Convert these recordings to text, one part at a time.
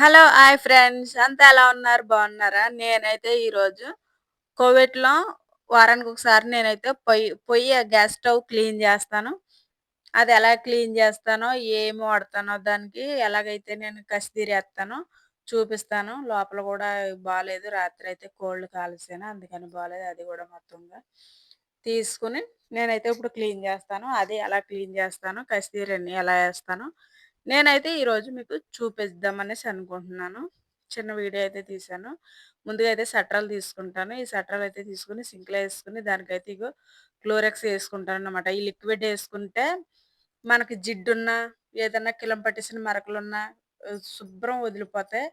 Hello hi friends. అంతా ఎలా ఉన్నారు? బాగున్నారా? నేనైతే ఈరోజు కోవిడ్లో వారానికి ఒకసారి నేనైతే పొయ్యి పొయ్యి గ్యాస్ స్టవ్ క్లీన్ చేస్తాను. అది ఎలా క్లీన్ చేస్తానో ఏమి వాడతానో దానికి ఎలాగైతే నేను కసిదీరేస్తానో చూపిస్తాను. లోపల కూడా బాగాలేదు రాత్రి అయితే కోల్డ్ కాల్సాను. అందుకని బాగాలేదు అది కూడా మొత్తంగా తీసుకుని నేనైతే ఇప్పుడు క్లీన్ చేస్తాను. అది ఎలా క్లీన్ చేస్తానో కసిదీరని ఎలా వేస్తానో నేనైతే ఈరోజు మీకు చూపిద్దామనేసి అనుకుంటున్నాను. చిన్న వీడియో అయితే తీశాను ముందుగా అయితే సట్రాలు తీసుకుంటాను. ఈ సట్రాలు అయితే తీసుకుని సింక్లో వేసుకుని దానికైతే ఇగో క్లోరెక్స్ వేసుకుంటాను అనమాట ఈ లిక్విడ్ వేసుకుంటే మనకి జిడ్డున్నా ఏదన్నా కిలం పట్టేసిన మరకలున్నా శుభ్రం వదిలిపోతాయి.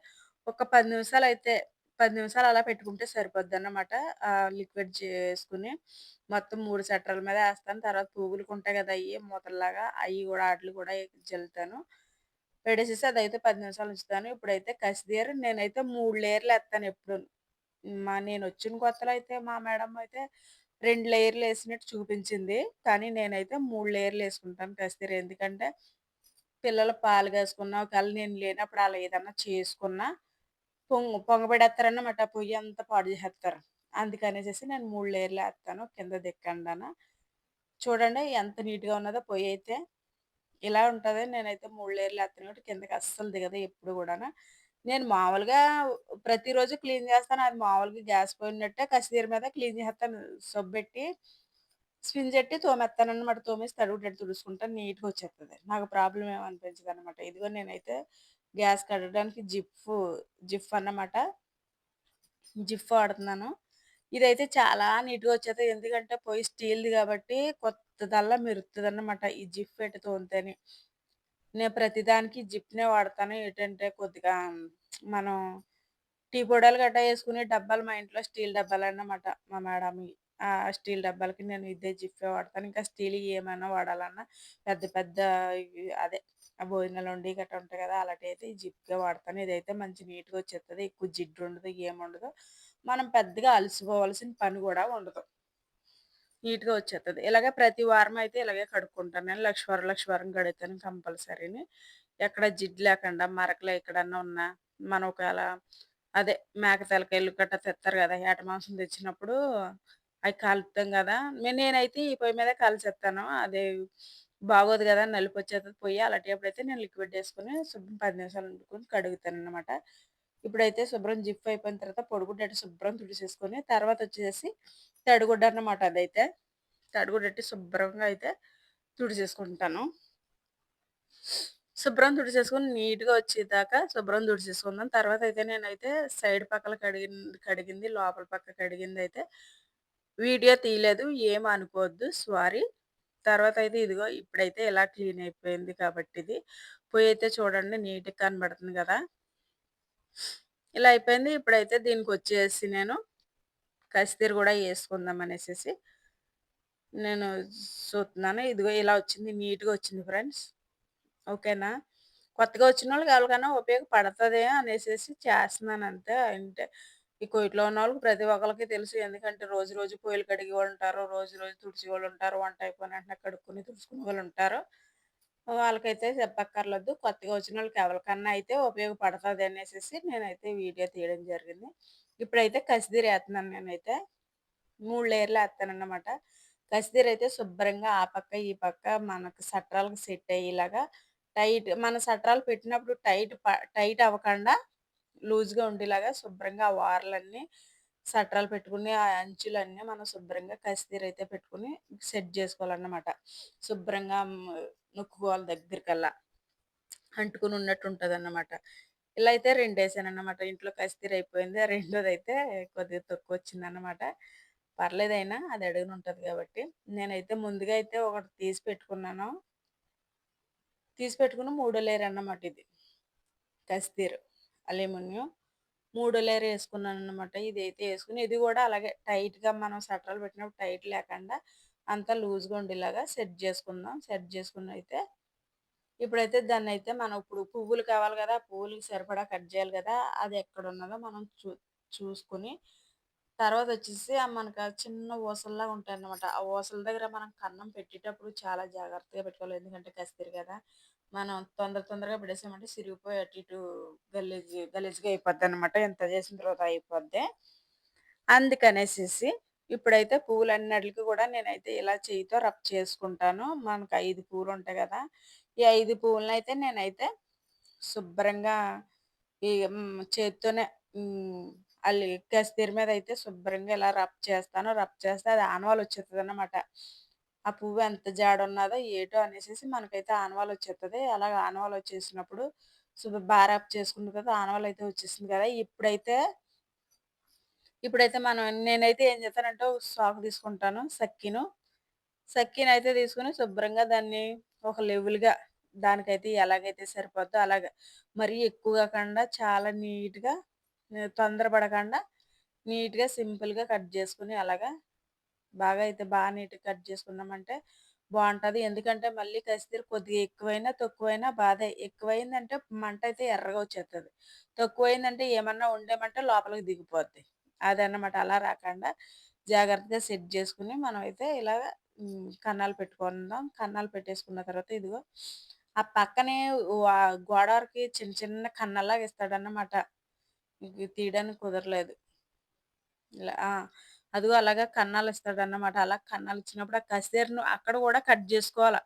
ఒక పది నిమిషాలు అయితే పది నిమిషాలు అలా పెట్టుకుంటే సరిపోద్ది అన్నమాట లిక్విడ్ చేసుకుని. మొత్తం మూడు సెట్రల మీద వేస్తాను. తర్వాత పువ్వులకు ఉంటాయి కదా అవి మూతల్లాగా అవి కూడా వాటిని కూడా జల్లుతాను. పెట్టేసేసి అదైతే పది నిమిషాలు ఉంచుతాను. ఇప్పుడైతే కసిదీర నేనైతే మూడు లేయర్లు వేస్తాను ఎప్పుడు. మా నేను వచ్చిన కొత్తలో అయితే మా మేడం అయితే రెండు లేయర్లు వేసినట్టు చూపించింది. కానీ నేనైతే మూడు లేయర్లు వేసుకుంటాను కసిదీర ఎందుకంటే పిల్లలు పాలు కాసుకున్నా ఒకవేళ నేను లేనప్పుడు అలా ఏదన్నా చేసుకున్నా పొంగ పొంగబెడేస్తారన్నమాట పొయ్యి అంతా పాడు చేస్తారు అందుకనేసి నేను మూడు లేయర్లు వేస్తాను. కింద దిక్కండాన. చూడండి ఎంత నీట్గా ఉన్నదో పొయ్యి అయితే. ఇలా ఉంటుంది. నేనైతే మూడు లేయర్లు వేస్తాను కాబట్టి కిందకి అస్సలు దిగదు ఎప్పుడు కూడా నేను మామూలుగా ప్రతిరోజు క్లీన్ చేస్తాను. అది మామూలుగా గ్యాస్ పోయినట్టే కసిదీర మీద క్లీన్ చేస్తాను. సొబ్బెట్టి స్పిన్ చెట్టి తోమేస్తాను అనమాట తోమేసి తడుగుటట్టు తుడుచుకుంటాను నీట్గా వచ్చేస్తుంది నాకు ప్రాబ్లం ఏమనిపించదు అనమాట ఇదిగో నేనైతే గ్యాస్ కడగడానికి జిప్ జిఫ్ అన్నమాట. జిఫ్ వాడుతున్నాను. ఇదైతే చాలా నీట్గా వచ్చేది. ఎందుకంటే పోయి స్టీల్ది కాబట్టి కొత్తదల్లా మెరుస్తుంది అన్నమాట ఈ జిప్ పెట్టి తోమితేనే నేను ప్రతిదానికి జిప్నే వాడతాను. ఏంటంటే కొద్దిగా మనం టీ పొడాలు గట్ట వేసుకునే డబ్బాలు మా ఇంట్లో స్టీల్ డబ్బాలు అన్నమాట మా మేడం ఆ స్టీల్ డబ్బాలకి నేను ఇదే జిప్పే వాడతాను. ఇంకా స్టీల్ ఏమైనా వాడాలన్నా పెద్ద పెద్ద అదే భోజనాలు వండి గట్రా ఉంటాయి కదా అలాంటి అయితే ఈ జిప్కే వాడతాను. ఇదైతే మంచి నీట్గా వచ్చేస్తుంది ఎక్కువ జిడ్డు ఉండదు ఏముండదు మనం పెద్దగా అలసిపోవాల్సిన పని కూడా ఉండదు. నీట్గా వచ్చేస్తుంది ఇలాగే ప్రతి వారం అయితే ఇలాగే కడుక్కుంటాను. నేను లక్షవారం లక్షవారం కడుగుతాను కంపల్సరీని. ఎక్కడ జిడ్డు లేకుండా మరకలు ఎక్కడన్నా ఉన్నా మనం ఒకవేళ అదే మేక తలకాయలు గట్రా తెస్తారు కదా ఏట మాంసం తెచ్చినప్పుడు అవి కలుపుతాం కదా. నేనైతే ఈ పొయ్యి మీద కలిసేస్తాను అదే బాగోదు కదా నలుపు వచ్చేది పొయ్యి అలాంటప్పుడు అయితే నేను లిక్విడ్ వేసుకుని శుభ్రం పది నిమిషాలు వండుకొని కడుగుతాను అనమాట ఇప్పుడైతే శుభ్రం జిప్ అయిపోయిన తర్వాత పొడిగుడ్డ శుభ్రం తుడిసేసుకొని తర్వాత వచ్చేసి తడిగుడ్డ అన్నమాట అదైతే. తడిగుడ్డట్టి శుభ్రంగా అయితే తుడిచేసుకుంటాను శుభ్రం తుడిచేసుకొని నీట్గా వచ్చేదాకా శుభ్రం తుడిచేసుకుందాం తర్వాత అయితే నేనైతే సైడ్ పక్కల కడిగింది కడిగింది లోపల పక్క కడిగింది అయితే వీడియో తీయలేదు ఏం అనుకోవద్దు సారీ. తర్వాత అయితే ఇదిగో ఇప్పుడైతే ఇలా క్లీన్ అయిపోయింది కాబట్టి ఇది పొయ్యి అయితే చూడండి నీట్గా కనబడుతుంది కదా. ఇలా అయిపోయింది. ఇప్పుడైతే దీనికి వచ్చేసి నేను కసితీరు కూడా వేసుకుందాం అనేసి నేను చూస్తున్నాను. ఇదిగో ఇలా వచ్చింది. నీట్గా వచ్చింది ఫ్రెండ్స్. ఓకేనా? కొత్తగా వచ్చిన వాళ్ళకి ఎవరికైనా ఉపయోగపడుతుంది అనేసి చేస్తున్నాను అంతే అంటే ఈ కోయిట్లో ఉన్న వాళ్ళకి ప్రతి ఒక్కరికి తెలుసు. ఎందుకంటే రోజు రోజు పోయిలు కడిగి వాళ్ళు ఉంటారు. రోజు రోజు తుడిచి వాళ్ళు ఉంటారు. వంట అయిపోయిన వెంటనే కడుక్కుని తుడుచుకునే వాళ్ళు ఉంటారు. వాళ్ళకైతే చెప్పక్కర్లేదు. కొత్తగా వచ్చిన వాళ్ళకి ఎవరికన్నా అయితే ఉపయోగపడుతుంది అనేసి నేనైతే వీడియో తీయడం జరిగింది. ఇప్పుడైతే కసిదీర వేస్తున్నాను నేనైతే. మూడు లేయర్లు వేస్తాను అన్నమాట కసిదీర అయితే శుభ్రంగా ఆ పక్క ఈ పక్క మనకు సట్రాలకు సెట్ అయ్యేలాగా టైట్ మన సట్రాలు పెట్టినప్పుడు టైట్ టైట్ అవ్వకుండా లూజ్గా ఉండేలాగా శుభ్రంగా ఆ వారలన్నీ సట్రాలు పెట్టుకుని ఆ అంచులన్నీ మనం శుభ్రంగా కసిదీర అయితే పెట్టుకుని సెట్ చేసుకోవాలన్నమాట. శుభ్రంగా నొక్కుకోవాలి దగ్గరికల్లా. అంటుకుని ఉన్నట్టు ఉంటుంది అన్నమాట ఇలా అయితే రెండు వేసాను అన్నమాట ఇంట్లో కసిదీర అయిపోయింది. రెండోది అయితే కొద్దిగా తక్కువ వచ్చింది అన్నమాట పర్లేదైనా అది అడుగుని ఉంటుంది కాబట్టి. నేనైతే ముందుగా అయితే ఒకటి తీసి పెట్టుకున్నాను. తీసి పెట్టుకుని మూడో లేరు అన్నమాట ఇది. కసిదీరు అల్యూమినియం. మూడో లేయర్ వేసుకున్నాను అనమాట ఇది అయితే వేసుకుని ఇది కూడా అలాగే టైట్గా మనం సట్రాలు పెట్టినప్పుడు టైట్ లేకుండా అంతా లూజ్గా ఉండేలాగా సెట్ చేసుకుందాం. సెట్ చేసుకున్న అయితే ఇప్పుడైతే దాన్ని అయితే మనం ఇప్పుడు పువ్వులు కావాలి కదా పువ్వులకి సరిపడా కట్ చేయాలి కదా అది ఎక్కడ ఉన్నదో మనం చూ చూసుకుని తర్వాత వచ్చేసి మనకు చిన్న ఊసల్లాగా ఉంటాయి అన్నమాట ఆ ఊసల దగ్గర మనం కన్నం పెట్టేటప్పుడు చాలా జాగ్రత్తగా పెట్టుకోవాలి. ఎందుకంటే కసిరు కదా మనం తొందర తొందరగా పడేసామంటే సిరిగిపోయి అటు ఇటు గలీజ్ గలీజ్‌గా అయిపోద్దనమాట. ఇంత చేసిన తర్వాత అయిపోద్ది. అందుకనేసేసి ఇప్పుడైతే పువ్వులన్నిటికి కూడా నేనైతే ఇలా చేయితో రబ్ చేసుకుంటాను. మనకు 5 పువ్వులుంటాయి గదా! ఈ ఐదు పువ్వులను అయితే నేనైతే శుభ్రంగా ఈ చేతితోనే అల్లి కస్తీర్ మీద అయితే శుభ్రంగా ఇలా రబ్ చేస్తాను. రబ్ చేస్తే అది ఆనవాలొచ్చేస్తదనమాట. ఆ పువ్వు ఎంత జాడున్నదో ఏటో అనేసి మనకైతే ఆనవాలొచ్చేత్తది. అలాగ ఆనవాలు వచ్చేసినప్పుడు శుభ బారాప్ చేసుకున్న తర్వాత ఆనవాలయితే వచ్చేసింది కదా! ఇప్పుడైతే ఇప్పుడైతే మనం నేనైతే ఏం చేస్తానంటే సాకు తీసుకుంటాను సక్కిను సక్కిని అయితే తీసుకొని శుభ్రంగా దాన్ని ఒక లెవెల్‌గా దానికైతే ఎలాగైతే సరిపోద్దో అలాగా మరీ ఎక్కువగా కాకుండా చాలా నీట్‌గా తొందరపడకుండా తొందర పడకుండా నీట్‌గా సింపుల్‌గా కట్ చేసుకొని అలాగా బాగా అయితే బాగా నీట్‌గా కట్ చేసుకున్నామంటే బాగుంటుంది ఎందుకంటే మళ్ళీ కసిదీరు కొద్దిగా ఎక్కువైనా, తక్కువైనా బాధే. ఎక్కువైందంటే మంటయితే ఎర్రగా వచ్చేస్తుంది తక్కువైందంటే ఏమన్నా ఉండేమంటే లోపలికి దిగిపోద్ది. అదన్నమాట. అలా రాకుండా జాగ్రత్తగా సెట్ చేసుకొని మనం ఇలాగ హ్మ్. కన్నాలు పెట్టుకుందాం. కన్నాలు పెట్టేసుకున్న తర్వాత ఇదిగో ఆ పక్కనే వా గోడవరకి చిన్న చిన్న కన్నలాగా ఇస్తాడన్నమాట. తీయడానికి కుదరలేదు. ఇలా ఆ! అదిగో అలాగా కన్నాలు కన్నాలిస్తాడన్నమాట. అలా కన్నాలు ఇచ్చినప్పుడు ఆ కసేరును అక్కడ కూడా కట్ చేసుకోవాలి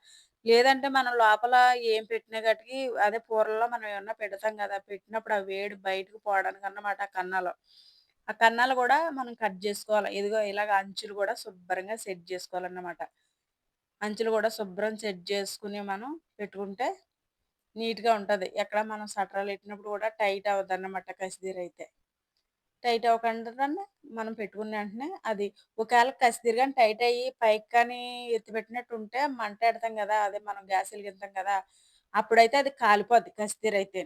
లేదంటే మనం లోపల ఏం పెట్టినా గట్టికి అదే కూరల్లో మనం ఏమన్నా పెడతాం కదా పెట్టినప్పుడు ఆ వేడి బయటకి పోవడానికన్నమాట ఆ కన్నాలు. ఆ కన్నాలు కూడా మనం కట్ చేసుకోవాలి ఇదిగో ఇలాగ అంచులు కూడా శుభ్రంగా సెట్ చేసుకోవాలన్నమాట అంచులు కూడా శుభ్రం సెట్ చేసుకుని మనం పెట్టుకుంటే నీట్‌గా ఉంటుంది ఎక్కడ మనం సటరాలెట్టినప్పుడు కూడా టైట్ అవ్వదన్నమాట కసిదీరైతే. టైట్ అవ్వకుండా మనం పెట్టుకున్న వెంటనే అది ఒకవేళ కసిదిరి గాని టైట్ అయ్యి పైకి కానీ ఎత్తిపెట్టినట్టు ఉంటే మంట పెడతాం కదా అదే మనం గ్యాస్ ఎలిగిస్తాం కదా అప్పుడైతే అది కాలిపోద్ది కసిదీర అయితే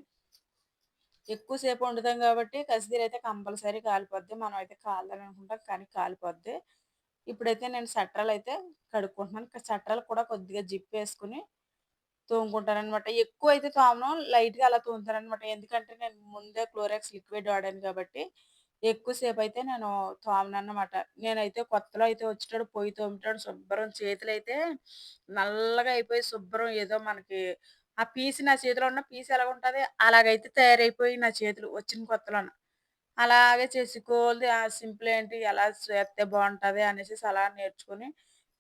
ఎక్కువసేపు వండుతాం కాబట్టి కసిదీరైతే కంపల్సరీ కాలిపోద్ది. మనం అయితే కాలదని అనుకుంటాం కానీ కాలిపోద్ది. ఇప్పుడైతే నేను సట్రాలైతే కడుక్కుంటున్నాను. క కూడా కొద్దిగా జిప్ జిప్పేసుకొని తోముకుంటాననమాట. అయితే తోమను. లైట్‌గా అలా తోముతాననమాట. ఎందుకంటే నేను ముందే క్లోరాక్స్ లిక్విడ్ వాడాను కాబట్టి ఎక్కువసేపు అయితే నేను తోమనన్నమాట. నేనైతే కొత్తలో అయితే వచ్చేటాడు పొయ్యి తోమిటాడు శుభ్రం చేతులైతే నల్లగా అయిపోయి శుభ్రం ఏదో మనకి ఆ పీస్ నా చేతిలో ఉన్న పీస్ ఎలాగుంటది అలాగైతే తయారైపోయి నా చేతులు వచ్చిన కొత్తలోన. అలాగే చేసి కోల్ది ఆ సింపుల్ ఏంటి ఎలా చేస్తే బావుంటది అనేసేసి అలా నేర్చుకొని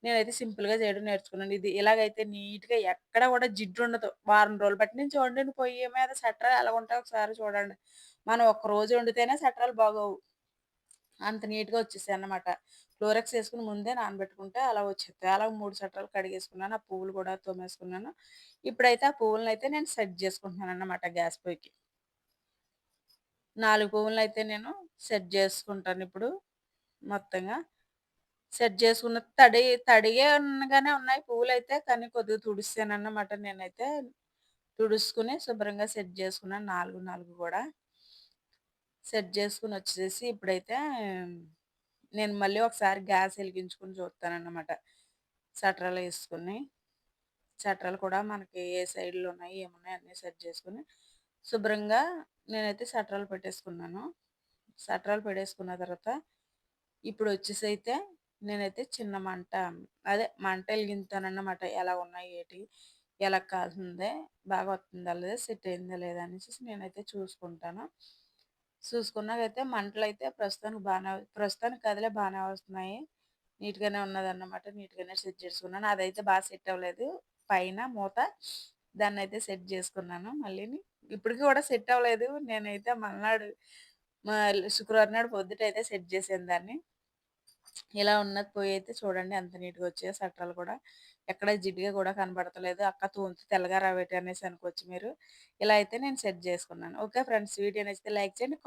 నేనైతే సింపుల్‌గా చేయడం నేర్చుకున్నాను. ఇది ఇలాగైతే నీట్‌గా ఎక్కడ కూడా జిడ్డుండదు. వారం రోజులు బట్టి నేను చూడండి పొయ్యి మీద సట్రాలు ఎలాగుంటాయో ఒకసారి చూడండి. మనం ఒక్కరోజు వండితేనే సట్రాలు బాగోవు. అంత నీట్‌గా వచ్చేసాయన్నమాట. క్లోరాక్స్ వేసుకుని ముందే నానబెట్టుకుంటే అలా వచ్చేస్తాయి అలా మూడు సట్రాలు కడిగేసుకున్నాను. ఆ పువ్వులు కూడా తోమేసుకున్నాను. ఇప్పుడైతే ఆ పువ్వులనైతే నేను సెట్ చేసుకుంటున్నాను అన్నమాట గ్యాస్ పొయ్యికి. నాలుగు పువ్వులను అయితే నేను సెట్ చేసుకుంటాను ఇప్పుడు మొత్తంగా. సెట్ చేసుకున్న తడి తడిగే ఉన్నగానే ఉన్నాయి అయితే కానీ కొద్దిగా తుడిసానన్నమాట నేనైతే. తుడుసుకొని శుభ్రంగా సెట్ చేసుకున్నాను నాలుగు నాలుగు కూడా సెట్ చేసుకుని వచ్చేసి ఇప్పుడైతే నేను మళ్ళీ ఒకసారి గ్యాస్ ఎలిగించుకొని చూత్తానన్నమాట. వేసుకుని సట్రాలు కూడా మనకి ఏ సైడ్‌లో ఉన్నాయి, ఏమున్నాయి అన్నీ సెట్ చేసుకుని శుభ్రంగా నేనైతే సట్రాలు పెట్టేసుకున్నాను. సట్రాలు పెట్టేసుకున్న తర్వాత ఇప్పుడు వచ్చేసి అయితే నేనైతే చిన్న మంట అదే మంట ఎలిగిత్తానన్నమాట. ఎలా ఉన్నాయి ఏటి, ఎలా కాల్సిందే బాగా వస్తుందా లేదా, సెట్ అయిందా లేదా అనేసి నేనైతే చూసుకుంటాను. చూసుకున్నాకైతే అయితే ప్రస్తుతానికి బాగానే ప్రస్తుతానికి కదిలే బాగానే వస్తున్నాయి. నీట్‌గానే ఉన్నదన్నమాట. నీట్‌గానే సెట్ చేసుకున్నాను. అదైతే బాగా సెట్ అవ్వలేదు. పైన మూత దాన్నైతే సెట్ చేసుకున్నాను మళ్ళీని. ఇప్పటికి కూడా సెట్ అవ్వలేదు. నేనైతే మల్నాడు శుక్రవారం నాడు పొద్దుటైతే సెట్ చేసాను దాన్ని. ఇలా ఉన్నది అయితే చూడండి ఎంత నీట్‌గా వచ్చే సట్రాలు కూడా. ఎక్కడ జిడ్డుగా కూడా కనబడతలేదు అక్క తోమితే తెల్లగా రావేటి అనేసి అనుకోవచ్చు మీరు. ఇలా అయితే నేను సెట్ చేసుకున్నాను. ఓకే ఫ్రెండ్స్ వీడియో నచ్చితే లైక్ చేయండి.